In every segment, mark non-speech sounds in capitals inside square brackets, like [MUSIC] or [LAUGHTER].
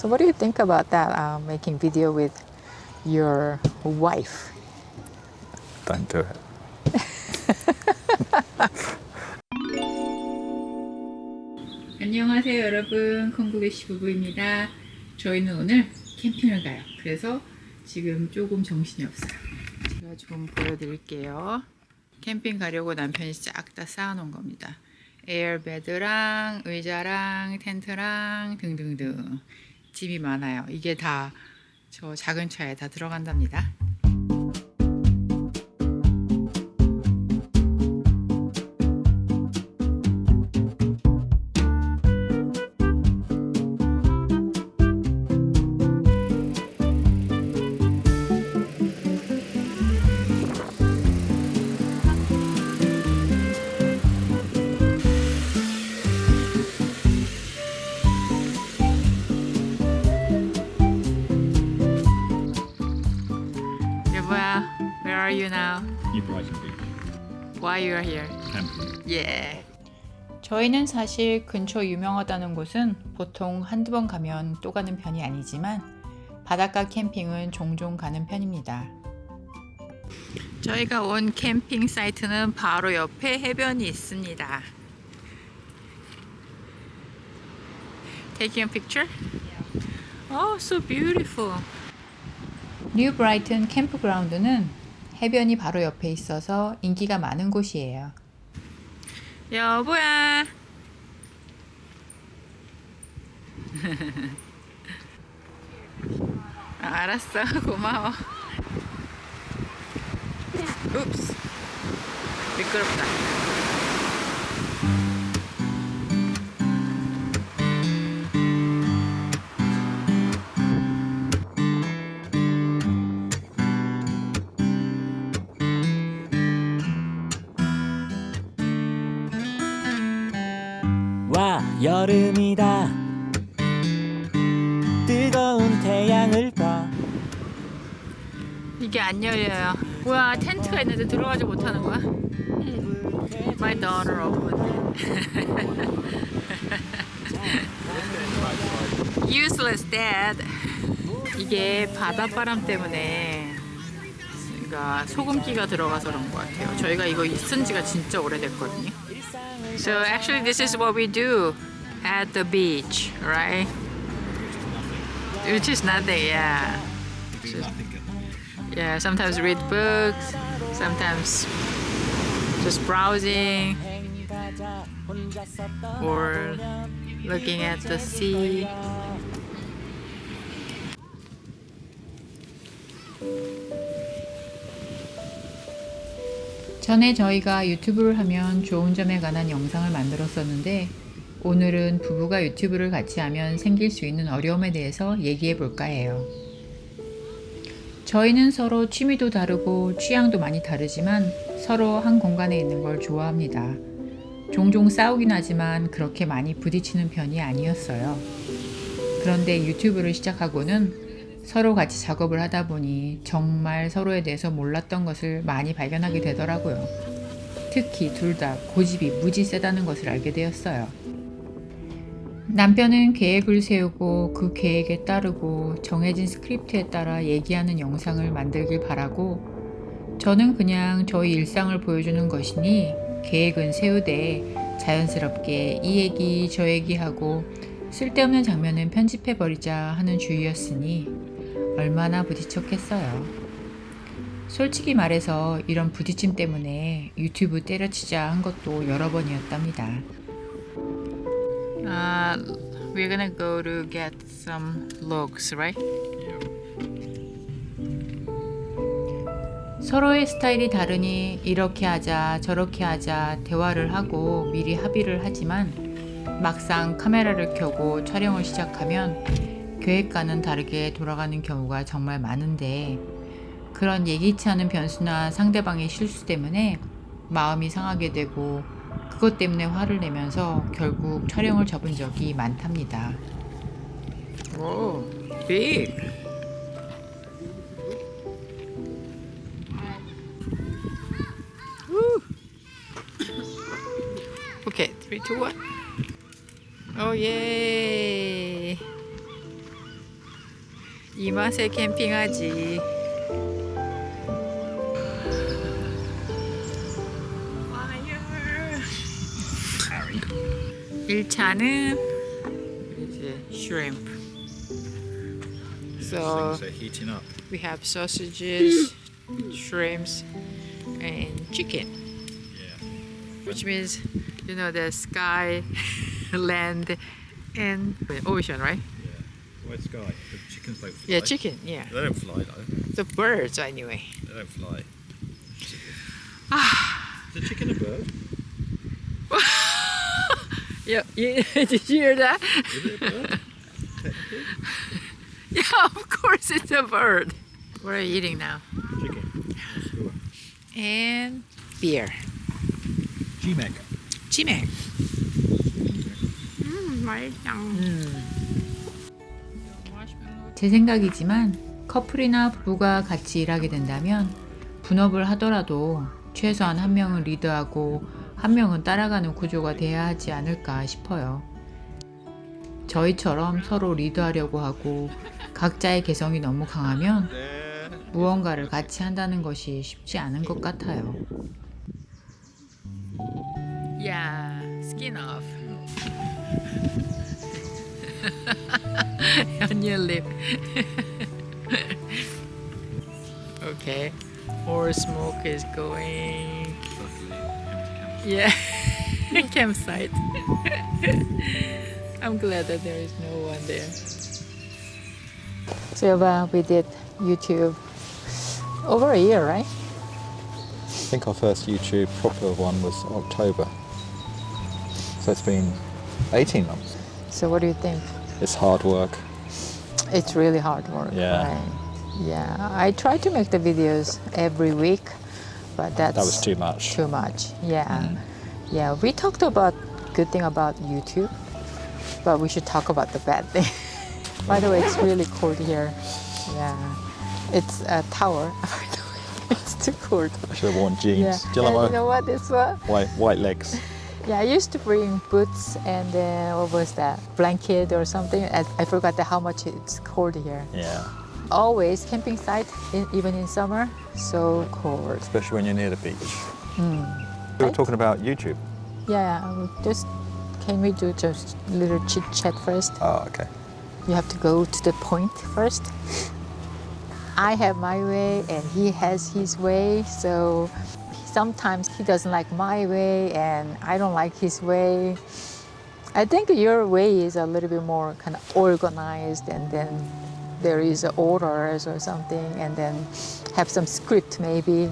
So what do you think about that? Uh, making video with your wife. Don't do it. [LAUGHS] 안녕하세요 여러분 콩국의시 부부입니다 저희는 오늘 캠핑을 가요 그래서 지금 조금 정신이 없어요 제가 좀 보여드릴게요 캠핑 가려고 남편이 싹 다 쌓아놓은 겁니다 에어베드랑 의자랑 텐트랑 등등등 짐이 많아요. 이게 다 저 작은 차에 다 들어간답니다 Why you are here? Camping. 예. 저희는 사실 근처 유명하다는 곳은 보통 한두 번 가면 또 가는 편이 아니지만 바닷가 캠핑은 종종 가는 편입니다. 저희가 온 캠핑 사이트는 바로 옆에 해변이 있습니다. Taking a picture? Oh, so beautiful. 뉴 브라이튼 캠프그라운드는 해변이 바로 옆에 있어서 인기가 많은 곳이에요. 여보야. [LAUGHS] 아, 알았어. [LAUGHS] 고마워. 읍스. 미끄럽다. 와 여름이다 뜨거운 태양을 봐 이게 안 열려요. 뭐야, 텐트가 있는데 들어가지 못하는 거야? My daughter opened it. Useless dad. 이게 바닷바람 때문에 소금기가 들어가서 그런 것 같아요. 저희가 이거 쓴 지가 진짜 오래됐거든요. So actually this is what we do at the beach, right? Which is nothing, yeah. Just- yeah, sometimes read books, sometimes just browsing or looking at the sea. 전에 저희가 유튜브를 하면 좋은 점에 관한 영상을 만들었었는데 오늘은 부부가 유튜브를 같이 하면 생길 수 있는 어려움에 대해서 얘기해 볼까 해요. 저희는 서로 취미도 다르고 취향도 많이 다르지만 서로 한 공간에 있는 걸 좋아합니다. 종종 싸우긴 하지만 그렇게 많이 부딪히는 편이 아니었어요. 그런데 유튜브를 시작하고는 서로 같이 작업을 하다 보니 정말 서로에 대해서 몰랐던 것을 많이 발견하게 되더라고요. 특히 둘 다 고집이 무지 세다는 것을 알게 되었어요. 남편은 계획을 세우고 그 계획에 따르고 정해진 스크립트에 따라 얘기하는 영상을 만들길 바라고 저는 그냥 저희 일상을 보여주는 것이니 계획은 세우되 자연스럽게 이 얘기 저 얘기하고 쓸데없는 장면은 편집해버리자 하는 주의였으니 얼마나 부딪혔겠어요. 솔직히 말해서 이런 부딪힘 때문에 유튜브 때려치자 한 것도 여러 번이었답니다. Uh, we're gonna go to get some logs, right? 서로의 스타일이 다르니 이렇게 하자 저렇게 하자 대화를 하고 미리 합의를 하지만 막상 카메라를 켜고 촬영을 시작하면 계획과는 다르게 돌아가는 경우가 정말 많은데 그런 예기치 않은 변수나 상대방의 실수 때문에 마음이 상하게 되고 그것 때문에 화를 내면서 결국 촬영을 접은 적이 많답니다. 오, big. Okay, three, two, one. Oh yay! 이 맛에 캠핑하지. Harry. 1차는 이제 shrimp. So Things are heating up. we have sausages, shrimps, and chicken. Yeah. which means you know the sky, [LAUGHS] land, and ocean, right? White sky. chickens don't fly. Yeah, chicken, yeah. They don't fly, though. The birds, anyway. They don't fly. Ah. [SIGHS] Is a chicken a bird? [LAUGHS] yeah, you, [LAUGHS] did you hear that? [LAUGHS] yeah, of course it's a bird. What are you eating now? Chicken. And beer. GMAC. GMAC. Mmm, My tongue. Mm. 제 생각이지만 커플이나 부부가 같이 일하게 된다면 분업을 하더라도 최소한 한 명은 리드하고 한 명은 따라가는 구조가 돼야 하지 않을까 싶어요. 저희처럼 서로 리드하려고 하고 각자의 개성이 너무 강하면 무언가를 같이 한다는 것이 쉽지 않은 것 같아요. Yeah, skin off. [LAUGHS] [LAUGHS] On your lip. [LAUGHS] okay. More smoke is going. Luckily, empty camp. Yeah. [LAUGHS] Campsite. I'm glad that there is no one there. Silva, we did YouTube over a year, right? I think our first YouTube proper one was October. So it's been 18 months. So what do you think? It's hard work. It's really hard work. Yeah. Right? Yeah. I try to make the videos every week, but that's That was too much. too much. Yeah. Mm. Yeah. We talked about good thing about YouTube, but we should talk about the bad thing. [LAUGHS] By the way, it's really cold here. Yeah. It's a tower. [LAUGHS] By the way, it's too cold. I should have worn jeans. Yeah. Do you know what? This one. white, white legs? Yeah, I used to bring boots and then what was that? Blanket or something. I, I forgot how much it's cold here. Yeah. Always camping site, in, even in summer, so cold. Especially when you're near the beach. Hmm. We were talking about YouTube. Yeah, just can we do just little chit chat first? Oh, okay. You have to go to the point first. I have my way and he has his way, so sometimes he doesn't like my way and I don't like his way. I think your way is a little bit more kind of organized and then there is orders or something and then have some script maybe.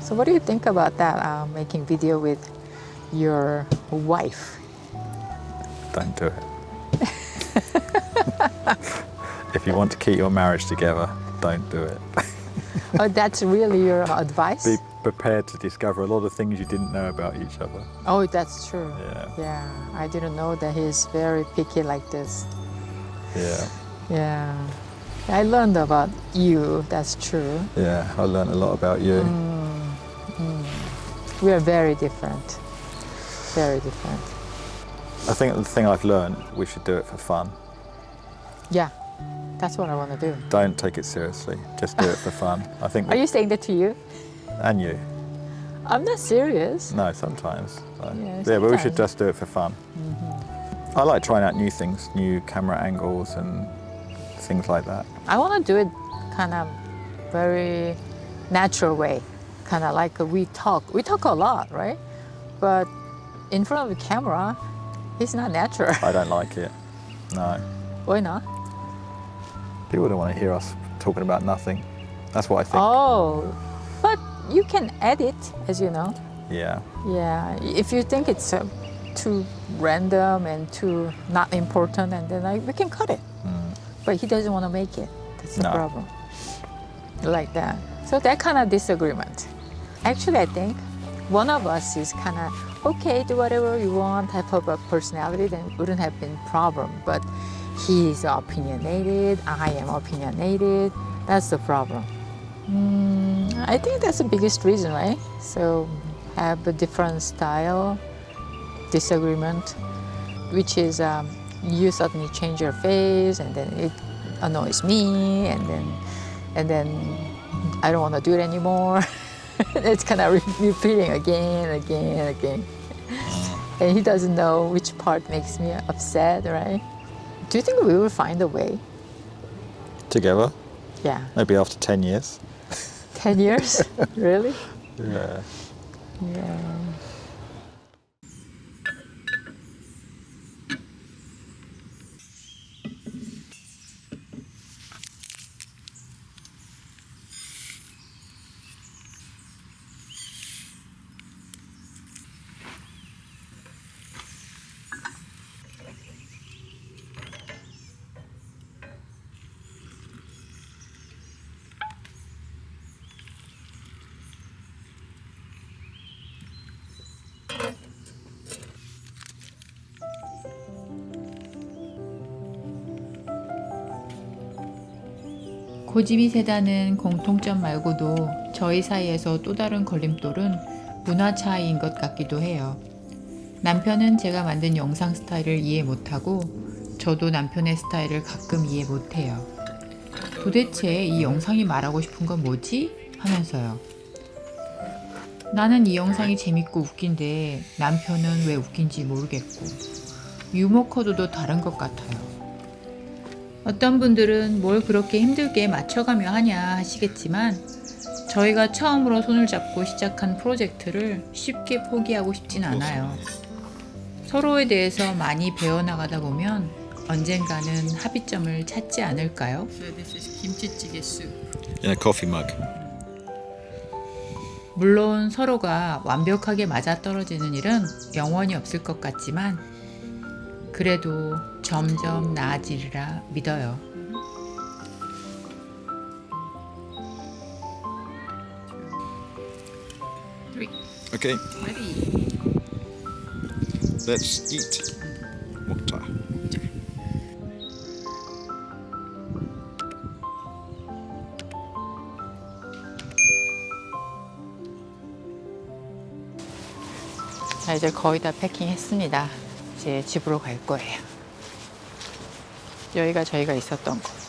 So what do you think about that, uh, making video with your wife? Don't do it. if you want to keep your marriage together, don't do it. oh, that's really your advice? Be prepared to discover a lot of things you didn't know about each other. Oh, that's true. Yeah. Yeah, I didn't know that he's very picky like this. Yeah. Yeah. I learned about you, that's true. Yeah. I learned a lot about you. Mm, mm. We are very different. Very different. I think the thing I've learned, we should do it for fun. Yeah, that's what I want to do. Don't take it seriously. Just do it for fun. I think, Are you saying that to you? And you. I'm not serious. No, sometimes. So, Yeah, but we should just do it for fun. Mm-hmm. I like trying out new things, new camera angles and things like that. I want to do it kind of very natural way. Kind of like we talk. We talk a lot, right? But in front of the camera, it's not natural. I don't like it. No. Why not? People don't want to hear us talking about nothing. That's what I think. Oh, you can edit, as you know. Yeah. Yeah, if you think it's uh, too random and too not important, and then like, we can cut it. But he doesn't want to make it. That's the No. problem. Like that. So that kind of disagreement. Actually, I think one of us is kind of okay, do whatever you want type of a personality, then it wouldn't have been problem. But he is opinionated. I am opinionated. That's the problem. Mm, I think that's the biggest reason, right? So have a different style, disagreement, which is um, you suddenly change your face and then it annoys me, and then and then I don't want to do it anymore. [LAUGHS] it's kind of re- repeating again, and again, and again. And he doesn't know which part makes me upset, right? Do you think we will find a way? Together, Yeah. maybe after 10 years. 10 years? [LAUGHS] really? Yeah. Yeah. 고집이 세다는 공통점 말고도 저희 사이에서 또 다른 걸림돌은 문화 차이인 것 같기도 해요. 남편은 제가 만든 영상 스타일을 이해 못하고 저도 남편의 스타일을 가끔 이해 못해요. 도대체 이 영상이 말하고 싶은 건 뭐지? 하면서요. 나는 이 영상이 재밌고 웃긴데 남편은 왜 웃긴지 모르겠고 유머 코드도 다른 것 같아요. 어떤 분들은 뭘 그렇게 힘들게 맞춰가며 하냐 하시겠지만 저희가 처음으로 손을 잡고 시작한 프로젝트를 쉽게 포기하고 싶진 않아요. 서로에 대해서 많이 배워나가다 보면 언젠가는 합의점을 찾지 않을까요? 김치찌개 수. In a coffee mug. 물론 서로가 완벽하게 맞아떨어지는 일은 영원히 없을 것 같지만 그래도 점점 나아지리라 믿어요. Okay, let's eat. 먹자. 자 이제 거의 다 패킹했습니다. 이제 집으로 갈 거예요. 여기가 저희가 있었던 곳.